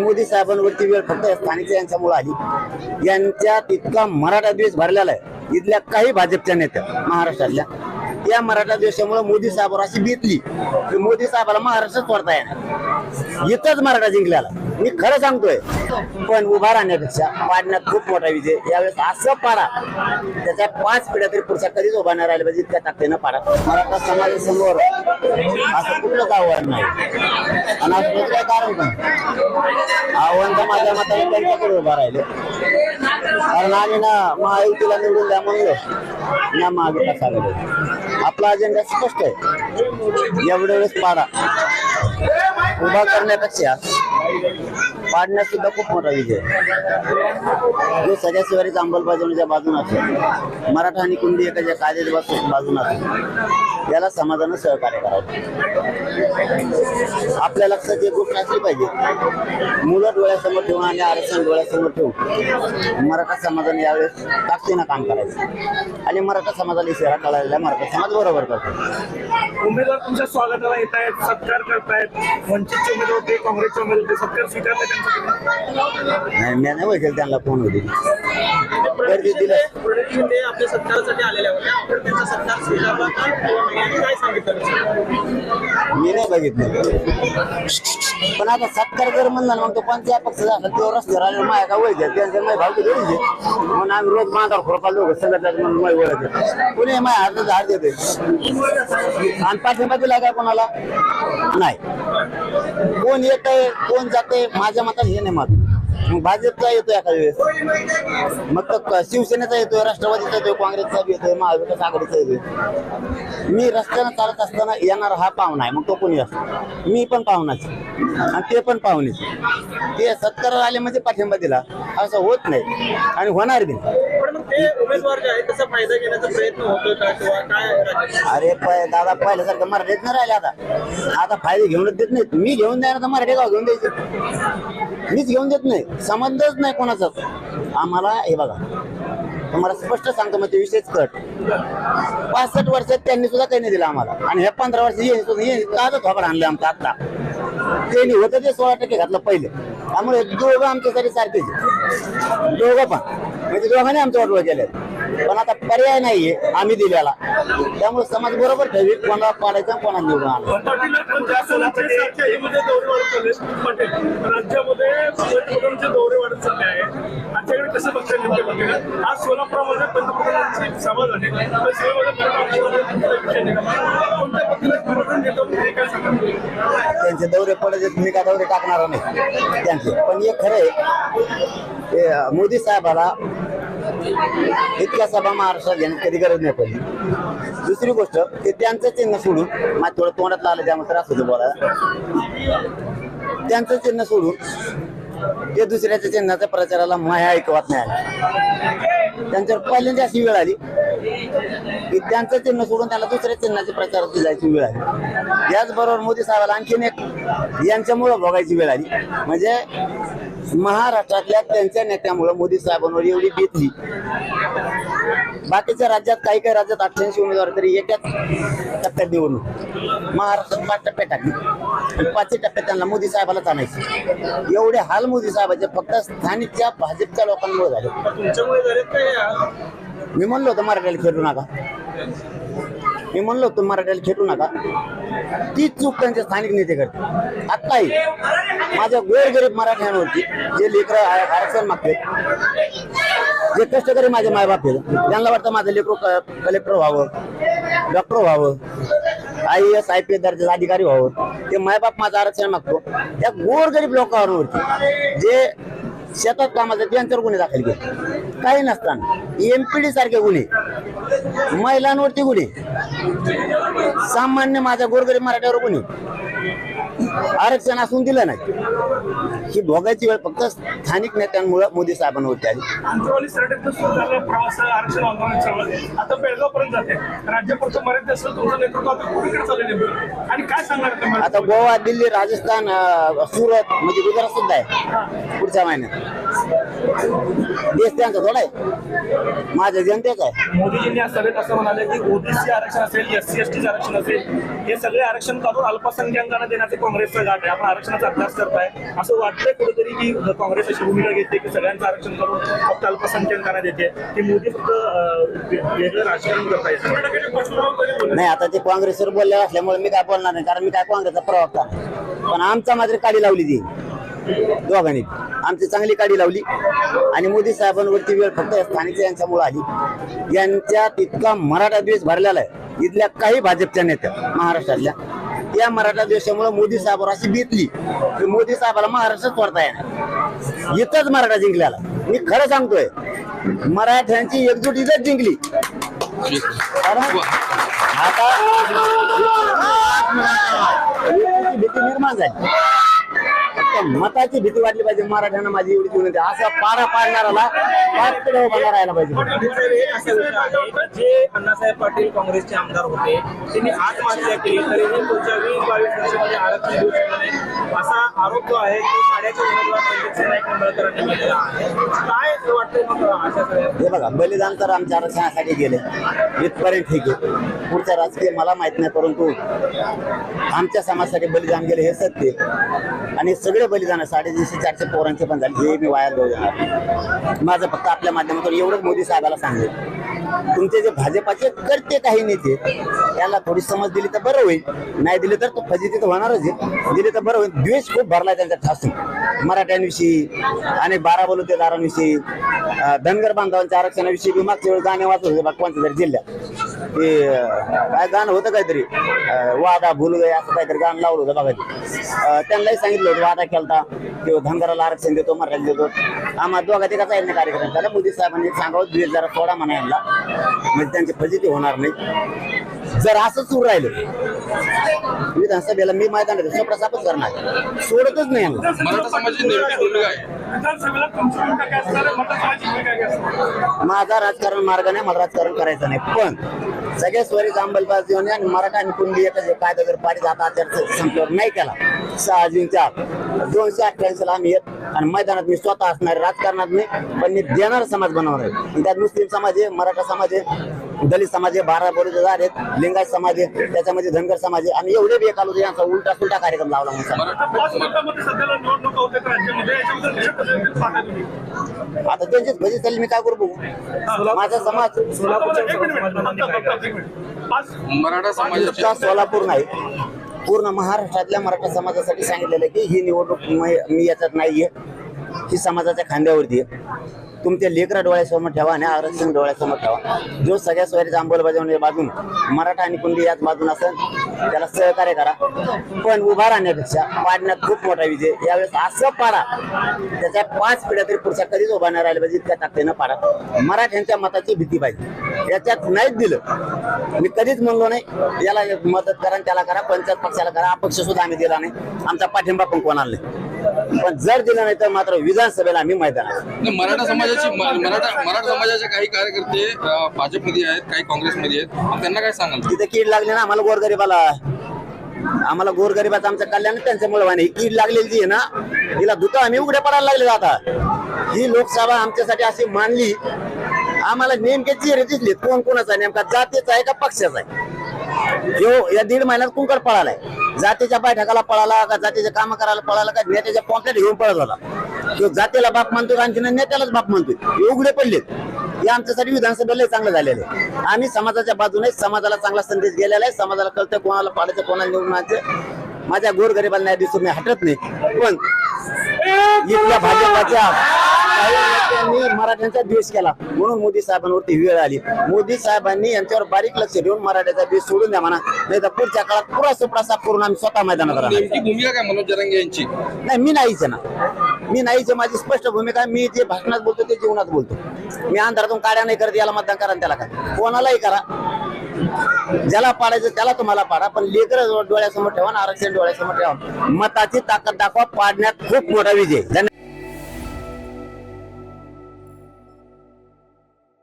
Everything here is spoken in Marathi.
मोदी साहेबांवरती वेळ फक्त स्थानिक यांच्यामुळे आली. यांच्यात इतका मराठा द्वेष भरलेला आहे. इथल्या काही भाजपच्या नेत्या महाराष्ट्रातल्या या मराठा द्वेषामुळे मोदी साहेबांवर अशी बेतली की मोदी साहेबाला महाराष्ट्रात सोडता येणार इथंच मराठा जिंकलेला. मी खरं सांगतोय पण उभा राहण्यापेक्षा पाडण्यात खूप मोठा विजय. यावेळेस असं पाडा त्याच्या पाच पिढ्या तरी पुढच्या कधीच उभा नाही राहिला पाहिजे इतक्या ताकदीनं पाडा. मराठा समाजासमोर असं कुठलंच आव्हान नाही. आणि असं काय कारण पण? आव्हान तर माझ्या मताने त्यांच्याकडे उभा राहिले. कारण आम्ही ना महायुतीला निवडून द्या म्हणलो ना महाविकास आघाडी आपला अजेंडा स्पष्ट आहे. एवढ्या वेळेस पाडा. उभा करण्यापेक्षा पाडण्यात सुद्धा खूप मोठा विजय जो सगळ्या शिवारीचा अंमलबजावणीच्या बाजून असेल मराठा आणि कुंडी एकाच्या कायद्याच्या बाजून असेल याला समाजानं सहकार्य करावं. आपल्या लक्षात एक गोष्ट असली पाहिजे मुलं डोळ्यासमोर ठेवून आणि आरक्षण डोळ्यासमोर ठेवून मराठा समाजाने यावेळेस ताकदीनं काम करायचं. आणि मराठा समाजाला इशारा कळायला मराठा समाज बरोबर करतो. उमेदवार तुमच्या स्वागताला येत आहेत सत्कार करतायत. वंचितचे उमेदवार होते काँग्रेसचे उमेदवार होते सत्कार स्वीकारला त्यांचा नाही मी नाही बघेल त्यांना फोन होती गर्दी दिलं. आपल्या सत्कारासाठी आलेल्या होत्या. आपण त्यांचा सत्कार स्वीकारला मी नाही बघितलं. पण आता सत्कार जर म्हणला मग तो कोणत्या पक्षाचा असेल तो रस्त्यावर आले माझ्या का वळ त्यांच्या माझ्या घरी घे म्हणून आम्ही रोज बांधावर खोरपा लोक सगळ्यात म्हणून माझी ओळख कोणी माझ्या हातात झाड देते आणि पाठिंबा दिला काय कोणाला? नाही. कोण येत कोण जाते माझ्या मतात हे नाही मत मग भाजपचा येतो एखाद्या वेळेस. मग तो क- शिवसेनेचा येतोय राष्ट्रवादीचा येतोय काँग्रेसचा बी येतोय महाविकास आघाडीचा येतोय. मी रस्त्यानं चालत असताना येणार हा पाहुणा आहे मग तो कोणी असतो? मी पण पाहुणाच आणि ते पण पाहुणेच ते सत्कार आले म्हणजे पाठिंबा दिला. असं होत नाही. आणि होणार बी नाही. पण मग ते उमेदवार जे आहेत त्याचा फायदा घेण्याचा प्रयत्न होतोय का किंवा काय अरे पाय दादा पहिल्यासारखं मराठीत नाही राहिले आता. आता फायदे घेऊनच देत नाहीत. मी घेऊन द्यायला तर मराठी गाव घेऊन द्यायचं. मीच घेऊन देत नाही. संबंधच नाही कोणाचाच. आम्हाला हे बघा. तुम्हाला स्पष्ट सांगतो म्हणजे विशेष कट. पासष्ट वर्षात त्यांनी सुद्धा काही नाही दिलं आम्हाला. आणि ह्या पंधरा वर्ष हे सुद्धा खबर आणलं आमचं आत्ता? त्यांनी होतं ते सोळा टक्के घातलं पहिले. त्यामुळे दोघं आमच्यासाठी सारखेच. दोघं पण. म्हणजे दोघांनी आमच्या वाटोळ केले पण आता पर्याय नाहीये आम्ही दिल्याला त्यामुळे समाज बरोबर ठेवी कोणाला पाडायचं कोणाला निवडून आणायचं. राज्यामध्ये कसं आज सोलापुरामध्ये पंतप्रधानांची सभा झाली तर सभेमध्ये पंतप्रधानांचा विषय निघाला कोणत्या पद्धतीने निवडून घेतो हे काय सांगा त्यांचे दौरे पडत मी का दौरे टाकणार नाही. त्यांचे पण हे खरं आहे. मोदी साहेबाला इतक्या सभा महाराष्ट्रात घेण्यात कधी गरज नाही पडली. दुसरी गोष्ट ते त्यांचं चिन्ह सोडून माझ्या थोडं तोंडात आलं त्यामुळे त्रास होतो बोलायला त्यांचं चिन्ह सोडून ते दुसऱ्याच्या चिन्हाच्या प्रचाराला माया ऐकवत नाही. आला त्यांच्यावर पहिल्यांदा अशी वेळ आली. त्यांचं चिन्ह सोडून त्याला दुसऱ्या चिन्हाचे प्रचार जायची वेळ आली. याचबरोबर मोदी साहेबाला आणखीन एक यांच्यामुळं भोगायची वेळ आली. म्हणजे महाराष्ट्रातल्या त्यांच्या नेत्यामुळं मोदी साहेबांवर एवढी बेतली बाकीच्या राज्यात काही काही राज्यात अठ्ठ्याऐंशी उमेदवार तरी एकाच टप्प्यात निवडणूक. महाराष्ट्रात पाच टप्पे टाकली. आणि पाचही टप्प्यात त्यांना मोदी साहेबालाच आणायचे. एवढे हाल मोदी साहेबाचे फक्त स्थानिकच्या भाजपच्या लोकांमुळे झाले. मी म्हणलो होतो मराठ्याला खेळू नका. मी म्हणलो होतो मराठ्याला खेळू नका. तीच चूक त्यांचे स्थानिक नेते करते. आत्ताही माझ्या गोरगरीब मराठ्यांवरती जे लेकर आरक्षण मागते जे कष्टकरी माझे मायबाप आहेत त्यांना वाटतं माझं लेकरू कलेक्टर व्हावं डॉक्टर व्हावं I S I P S दर्जाचा अधिकारी व्हावं. ते मायबाप माझं आरक्षण मागतो. त्या गोरगरीब लोकांवरती जे शेतात कामाचं त्यांच्यावर गुन्हे दाखल केले. काही नसताना. एमपीडी सारखे गुन्हे. महिलांवरती गुन्हे. सामान्य माझ्या गोरगरीब मराठ्यावर गुन्हे. आरक्षण असून दिलं नाही. ही भोगायची वेळ फक्त स्थानिक नेत्यांमुळे मोदी आंदोलन चाललं आता गोवा दिल्ली राजस्थान सुरत म्हणजे गुजरात सुद्धा आहे. पुढच्या महिन्यात. देश त्यांचा थोडा आहे. माझ्या जनतेचा आहे. मोदीजींनी आज सभेत असं म्हणाले की ओबीसी आरक्षण असेल एस सी एस टी आरक्षण असेल हे सगळे आरक्षण काढून अल्पसंख्याकांना देण्याचे काँग्रेसचं गाठ आहे. आपण आरक्षणाचा अभ्यास करताय. असं वाटतं वाटतंय कुठेतरी की काँग्रेस अशी भूमिका घेते की सगळ्यांचं आरक्षण करून फक्त अल्पसंख्याकांना देते की मोदी फक्त अं, वेगळं राजकारण करता येतं कर्नाटकाचे पाठपुरावा तरी बोलले. नाही आता ते काँग्रेसवर बोलले असल्यामुळे मी काय बोलणार नाही कारण मी काय काँग्रेसचा प्रवक्ता नाही. पण आमचा मात्र काडी लावली ती. दोघांनी आमची चांगली काडी लावली आणि मोदी साहेबांवरती वेळ फक्त स्थानिक यांच्यामुळे आली यांच्यात इतका मराठा द्वेष भरलेला आहे इथल्या काही भाजपच्या नेत्या महाराष्ट्रातल्या या मराठा द्वेषामुळे मोदी साहेबांवर अशी बेतली की मोदी साहेबाला महाराष्ट्रात सोडता येणार इथंच मराठा जिंकल्याला मी खरं सांगतोय मराठ्यांची एकजूट इथंच जिंकली आता भीती निर्माण झाली मताची भीती वाटली पाहिजे. मराठ्यांना माझी एवढी जीवन असा पारा पाडणाराला पार पुढे उभा राहायला पाहिजे. जे अण्णासाहेब पाटील काँग्रेसचे आमदार होते त्यांनी आत्महत्या केली तरीही पुढच्या वीस बावीस वर्षामध्ये आरक्षण देऊ शकत नाही. असा आरोप जो आहे तो माड्याचे उमेदवार संजय नाईक निंबाळकरांनी केलेला आहे. काय हे बघा बलिदान तर आमच्या आरक्षणासाठी गेले. इथपर्यंत ठीक आहे. पुढचं राजकीय मला माहीत नाही परंतु आमच्या समाजासाठी बलिदान गेले हे सत्य आणि सगळे बलिदान साडेतीनशे चारशे पोरांचे पण झाले हे मी वाया जाऊ देणार माझं फक्त आपल्या माध्यमातून एवढंच मोदी साहेबाला सांगेल. तुमचे जे भाजपाचे करते काही नेते त्याला थोडी समज दिली तर बरं होईल. नाही दिली तर तो फजिती तर होणारच आहे. दिली तर बरं होईल. द्वेष खूप भरला त्यांचा ठासून. मराठ्यांविषयी आणि बारा बलुतेदारांविषयी धनगर बांधवांच्या आरक्षणाविषयी बी मागच्या वेळी गाणे वाचत होते बघ जिल्ह्यात. ते अं, काय गाणं होतं काहीतरी वादा भूल गए असं काहीतरी गाणं लावलं होतं बघा ते. त्यांनाही सांगितलं होतं वादा केलता. की धनगराला आरक्षण देतो मराठ्याला देतो. आम्हा दोघा ते कसा आहे कार्यक्रम त्याला मोदी साहेबांनी सांगावं द्वेष जरा सोडा म्हणा यांना. म्हणजे त्यांची फजिती होणार नाही. जर असं सुरू राहिलं विधानसभेला मी मैदानात सोपडा सापच करणार. सोडतच नाही मराठा? माझा राजकारण मार्ग नाही मला राजकारण करायचं नाही. पण सगळ्या स्वरीच अंमलबजावणी होणे आणि मराठा आणि कुंडी एकच आहे. कायदा जर पारित आता आचार संपल्यावर नाही केला सहा जूनच्या दोनशे अठ्ठ्याऐंशी ला आम्ही येत आणि मैदानात मी स्वतः असणार आहे. राजकारणात नाही पण मी देणार समाज बनवणार आहे. आणि त्यात मुस्लिम समाज आहे मराठा समाज आहे. दलित समाज आहे बारा बरोबर आहेत लिंगायत समाज आहे त्याच्यामध्ये धनगर समाज आहे. आम्ही एवढे बेकाल होते यांचा उलटा सुलटा कार्यक्रम लावला म्हणून आता त्यांचीच भजी चालली मी काय करू बघू? माझा समाज मराठा समाजाची नुसता सोलापूर नाही. पूर्ण महाराष्ट्रातल्या मराठा समाजासाठी सांगितलेलं आहे की ही निवडणूक मी- मी याच्यात नाहीये. ही समाजाच्या खांद्यावरती आहे. तुमच्या लेकरा डोळ्यासमोर ठेवा आणि आरक्षण डोळ्यासमोर ठेवा. जो सगळ्या सोयरीचा अंमलबजावणी बाजून मराठा आणि कुंडी याच बाजून असेल त्याला सहकार्य करा. पण उभा राहण्यापेक्षा पाडण्यात खूप मोठा विजय. यावेळेस असं पाडा त्याच्या पाच पिढ्या तरी पुढच्या कधीच उभा नाही राहिला पाहिजे इतक्या ताकदीनं पाडा. मराठ्यांच्या मताची भीती पाहिजे. याच्यात नाहीच दिलं. मी कधीच म्हणलो नाही याला मदत करा त्याला करा पंचायत पक्षाला करा अपक्ष सुद्धा आम्ही दिला नाही. आमचा पाठिंबा पण कोणाला नाही. पण जर दिलं नाही तर मात्र विधानसभेला आम्ही मैदान आहे. नाही, मराठा समाजाची मराठा मराठा समाजाचे काही कार्यकर्ते अं, भाजपमध्ये आहेत काही काँग्रेसमध्ये आहेत. मग त्यांना काय सांगाल? तिथे कीड लागली ना आम्हाला गोरगरीबाला. आम्हाला गोरगरिबाचं आमचं कल्याण त्यांच्यामुळे व्हायला ही कीड लागलेली जी आहे ना तिला धुतं आम्ही उघड्या पडायला लागले आता. ही लोकसभा आमच्यासाठी अशी मानली आम्हाला नेमके चेहरे दिसले कोण कोणाचा आहे, नेमका जातीचा आहे का पक्षाचा आहे? ह्यो या दीड महिन्यात कुंकड पळालाय. जातीच्या बैठकाला पळाला का जातीच्या काम करायला पळाला का नेत्याच्या पॉम्पलेट घेऊन पळत होता. तो जातीला बाप मानतोय आणखी नेत्यालाच बाप मानतोय उघडे पडलेत. हे आमच्यासाठी विधानसभेला चांगलं झालेलं आहे. आम्ही समाजाच्या बाजूने समाजाला चांगला संदेश गेलेला आहे. समाजाला कळतं कोणाला पाडायचं कोणाला निवडून आणायचं. माझ्या गोरगरिबाला न्याय दिसून मी हटत नाही. पण इथल्या भाजपाच्या काही मराठ्यांचा द्वेष केला. म्हणून मोदी साहेबांवरती वेळ आली. मोदी साहेबांनी यांच्यावर बारीक लक्ष ठेवून मराठ्याचा द्वेष सोडून द्या म्हणा. नाही तर पुढच्या काळात पुरा सुपडासा करून आम्ही स्वतः मैदानात राहणार. भूमिका काय मनोज जरांगे यांची? नाही मी नाहीच ना. मी नाहीच. माझी स्पष्ट भूमिका. मी जे भाषणात बोलतो ते जीवनात बोलतो. मी अंधारातून काड्या नाही करत याला मतदान करा त्याला करा. कोणालाही करा. ज्याला पाडायचं त्याला तुम्हाला पाडा पण लेकर डोळ्यासमोर ठेवा आरक्षण डोळ्यासमोर ठेवा. मताची ताकद दाखवा पाडण्यात खूप मोठा विजय